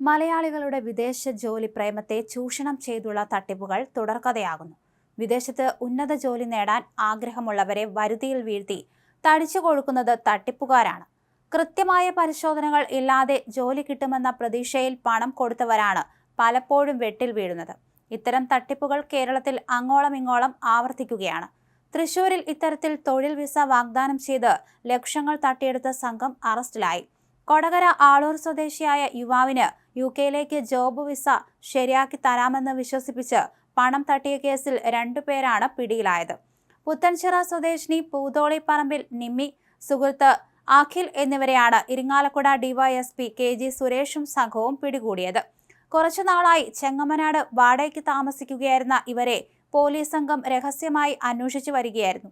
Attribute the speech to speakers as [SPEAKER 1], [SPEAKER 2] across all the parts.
[SPEAKER 1] മലയാളികളുടെ വിദേശ ജോലി പ്രേമത്തെ ചൂഷണം ചെയ്തുള്ള തട്ടിപ്പുകൾ തുടർക്കഥയാകുന്നു. വിദേശത്ത് ഉന്നത ജോലി നേടാൻ ആഗ്രഹമുള്ളവരെ വരുതിയിൽ വീഴ്ത്തി തടിച്ചു കൊടുക്കുന്നത് തട്ടിപ്പുകാരാണ്. കൃത്യമായ പരിശോധനകൾ ഇല്ലാതെ ജോലി കിട്ടുമെന്ന പ്രതീക്ഷയിൽ പണം കൊടുത്തവരാണ് പലപ്പോഴും വെട്ടിൽ വീഴുന്നത്. ഇത്തരം തട്ടിപ്പുകൾ കേരളത്തിൽ അങ്ങോളം ഇങ്ങോളം ആവർത്തിക്കുകയാണ്. തൃശൂരിൽ ഇത്തരത്തിൽ തൊഴിൽ വിസ വാഗ്ദാനം ചെയ്ത് ലക്ഷങ്ങൾ തട്ടിയെടുത്ത സംഘം അറസ്റ്റിലായി. കൊടകര ആളൂർ സ്വദേശിയായ യുവാവിന് യു കെയിലേക്ക് ജോബ് വിസ ശരിയാക്കി തരാമെന്ന് വിശ്വസിപ്പിച്ച് പണം തട്ടിയ കേസിൽ രണ്ടുപേരാണ് പിടിയിലായത്. പുത്തൻചിറ സ്വദേശിനി പൂതോളിപ്പറമ്പിൽ നിമ്മി സുഹൃത്ത് അഖിൽ എന്നിവരെയാണ് ഇരിങ്ങാലക്കുട ഡിവൈഎസ്പി കെ ജി സുരേഷും സംഘവും പിടികൂടിയത്. കുറച്ചു നാളായി ചെങ്ങമനാട് വാടകയ്ക്ക് താമസിക്കുകയായിരുന്ന ഇവരെ പോലീസ് സംഘം രഹസ്യമായി അന്വേഷിച്ചു വരികയായിരുന്നു.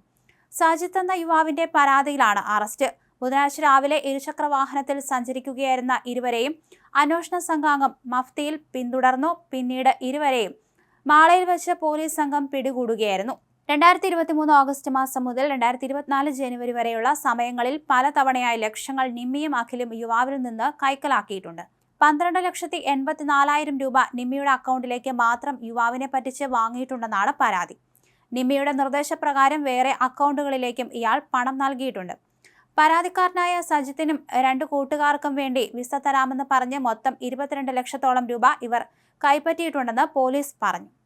[SPEAKER 1] സാജിത്ത് എന്ന യുവാവിന്റെ പരാതിയിലാണ് അറസ്റ്റ്. ബുധനാഴ്ച രാവിലെ ഇരുചക്ര വാഹനത്തിൽ സഞ്ചരിക്കുകയായിരുന്ന ഇരുവരെയും അന്വേഷണ സംഘാംഗം മഫ്തിയിൽ പിന്തുടർന്നു. പിന്നീട് ഇരുവരെയും മാളയിൽ വെച്ച് പോലീസ് സംഘം പിടികൂടുകയായിരുന്നു. രണ്ടായിരത്തി ഇരുപത്തി മൂന്ന് ഓഗസ്റ്റ് മാസം മുതൽ രണ്ടായിരത്തി ഇരുപത്തിനാല് ജനുവരി വരെയുള്ള സമയങ്ങളിൽ പലതവണയായി ലക്ഷങ്ങൾ നിമ്മിയും അഖിലും യുവാവിൽ നിന്ന് കൈക്കലാക്കിയിട്ടുണ്ട്. പന്ത്രണ്ട് ലക്ഷത്തി എൺപത്തിനാലായിരം രൂപ നിമ്മിയുടെ അക്കൗണ്ടിലേക്ക് മാത്രം യുവാവിനെ പറ്റിച്ച് വാങ്ങിയിട്ടുണ്ടെന്നാണ് പരാതി. നിമ്മിയുടെ നിർദ്ദേശപ്രകാരം വേറെ അക്കൗണ്ടുകളിലേക്കും ഇയാൾ പണം നൽകിയിട്ടുണ്ട്. പരാതിക്കാരനായ സജിത്തിനും രണ്ട് കൂട്ടുകാർക്കും വേണ്ടി വിസ തരാമെന്ന് പറഞ്ഞ് മൊത്തം ഇരുപത്തിരണ്ട് ലക്ഷത്തോളം രൂപ ഇവർ കൈപ്പറ്റിയിട്ടുണ്ടെന്ന് പോലീസ് പറഞ്ഞു.